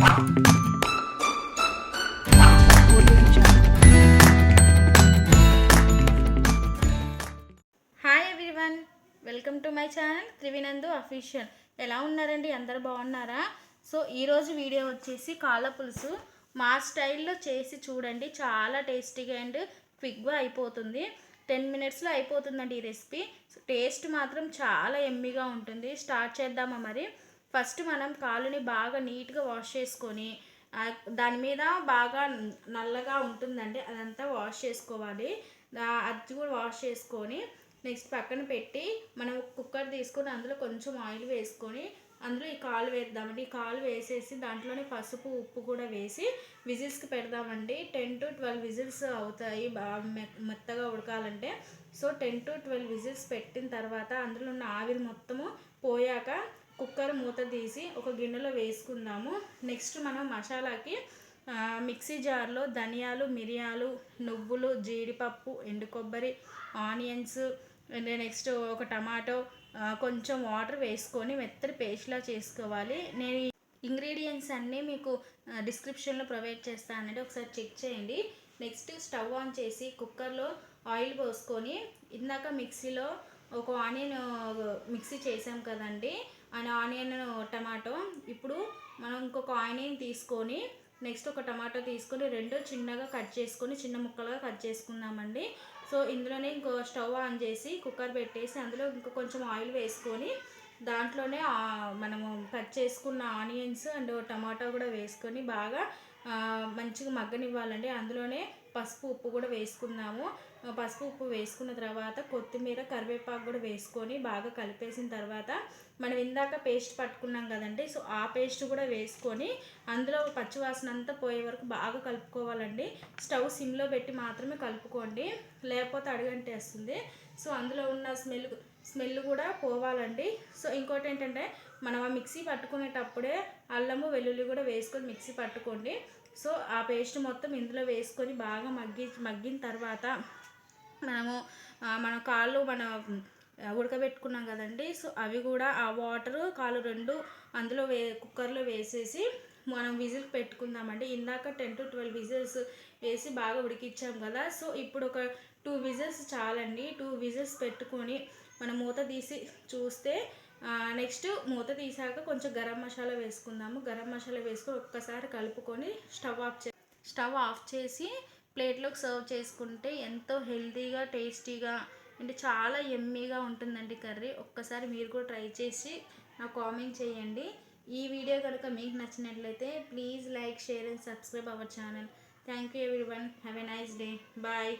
Hi everyone welcome to my channel త్రివినందు official ఎలా ఉన్నారండి? అందరు బాగున్నారా? సో ఈరోజు వీడియో వచ్చేసి కాళ్ళ పులుసు. మా స్టైల్లో చేసి చూడండి చాలా టేస్టీగా అండ్ క్విక్గా అయిపోతుంది. టెన్ మినిట్స్లో అయిపోతుందండి ఈ రెసిపీ. టేస్ట్ మాత్రం చాలా ఎమ్మిగా ఉంటుంది. స్టార్ట్ చేద్దామా మరి? ఫస్ట్ మనం కాలుని బాగా నీట్గా వాష్ చేసుకొని దాని మీద బాగా నల్లగా ఉంటుందండి అదంతా వాష్ చేసుకోవాలి. అది కూడా వాష్ చేసుకొని నెక్స్ట్ పక్కన పెట్టి మనం కుక్కర్ తీసుకొని అందులో కొంచెం ఆయిల్ వేసుకొని అందులో ఈ కాలు వేద్దామండి. ఈ కాలు వేసేసి దాంట్లోనే పసుపు ఉప్పు కూడా వేసి విజిల్స్కి పెడదామండి. టెన్ టు ట్వెల్వ్ విజిల్స్ అవుతాయి బాగా మెత్తగా ఉడకాలంటే. So ten to twelve whistles పెట్టిన తర్వాత అందులో ఉన్న ఆవిరి మొత్తము పోయాక కుక్కర్ మూత తీసి ఒక గిన్నెలో వేసుకుందాము. నెక్స్ట్ మనం మసాలాకి మిక్సీ జార్లో ధనియాలు మిరియాలు నువ్వులు జీడిపప్పు ఎండు కొబ్బరి ఆనియన్స్ అండ్ నెక్స్ట్ ఒక టమాటో కొంచెం వాటర్ వేసుకొని మెత్తటి పేస్ట్లా చేసుకోవాలి. నేను ఇంగ్రీడియంట్స్ అన్నీ మీకు డిస్క్రిప్షన్లో ప్రొవైడ్ చేస్తానండి ఒకసారి చెక్ చేయండి. నెక్స్ట్ స్టవ్ ఆన్ చేసి కుక్కర్లో ఆయిల్ పోసుకొని ఇందాక మిక్సీలో ఒక ఆనియన్ మిక్సీ చేసాం కదండి. And onion tomato. ఇప్పుడు మనం ఇంకొక ఆనియన్ తీసుకొని నెక్స్ట్ ఒక టమాటో తీసుకొని రెండు చిన్నగా కట్ చేసుకొని చిన్న ముక్కలుగా కట్ చేసుకుందామండి. సో ఇందులోనే ఇంకో స్టవ్ ఆన్ చేసి కుక్కర్ పెట్టేసి అందులో ఇంకా కొంచెం ఆయిల్ వేసుకొని దాంట్లోనే మనము కట్ చేసుకున్న ఆనియన్స్ అండ్ టమాటో కూడా వేసుకొని బాగా మంచిగా మగ్గనివ్వాలండి. అందులోనే పసుపు ఉప్పు కూడా వేసుకుందాము. పసుపు ఉప్పు వేసుకున్న తర్వాత కొత్తిమీర కరివేపాకు కూడా వేసుకొని బాగా కలిపేసిన తర్వాత మనం ఇందాక పేస్ట్ పట్టుకున్నాం కదండి సో ఆ పేస్ట్ కూడా వేసుకొని అందులో పచ్చివాసన అంతా పోయే వరకు బాగా కలుపుకోవాలండి. స్టవ్ సిమ్లో పెట్టి మాత్రమే కలుపుకోండి లేకపోతే అడుగంటేస్తుంది. సో అందులో ఉన్న స్మెల్ స్మెల్ కూడా పోవాలండి. సో ఇంకోటి ఏంటంటే మనం ఆ మిక్సీ పట్టుకునేటప్పుడే అల్లము వెల్లుల్లి కూడా వేసుకొని మిక్సీ పట్టుకోండి. సో ఆ పేస్ట్ మొత్తం ఇందులో వేసుకొని బాగా మగ్గి మగ్గిన తర్వాత మనము మన కాళ్ళు మన ఉడకబెట్టుకున్నాం కదండి. సో అవి కూడా ఆ వాటర్ కాళ్ళు రెండు అందులో వే కుక్కర్లో వేసేసి మనం విజిల్ పెట్టుకుందామండి. ఇందాక టెన్ టు ట్వెల్వ్ విజిల్స్ వేసి బాగా ఉడికిచ్చాం కదా. సో ఇప్పుడు ఒక టూ విజిల్స్ చాలండి. టూ విజిల్స్ పెట్టుకొని మనం మూత తీసి చూస్తే నెక్స్ట్ మూత తీసాక కొంచెం గరం మసాలా వేసుకుందాము. గరం మసాలా వేసుకొని ఒక్కసారి కలుపుకొని స్టవ్ ఆఫ్ చే స్టవ్ ఆఫ్ చేసి ప్లేట్లోకి సర్వ్ చేసుకుంటే ఎంతో హెల్తీగా టేస్టీగా అంటే చాలా ఎమ్మీగా ఉంటుందండి కర్రీ. ఒక్కసారి మీరు కూడా ట్రై చేసి నాకు కామెంట్ చేయండి. ఈ వీడియో కనుక మీకు నచ్చినట్లయితే please like share and subscribe our channel. Thank you everyone have a nice day. Bye.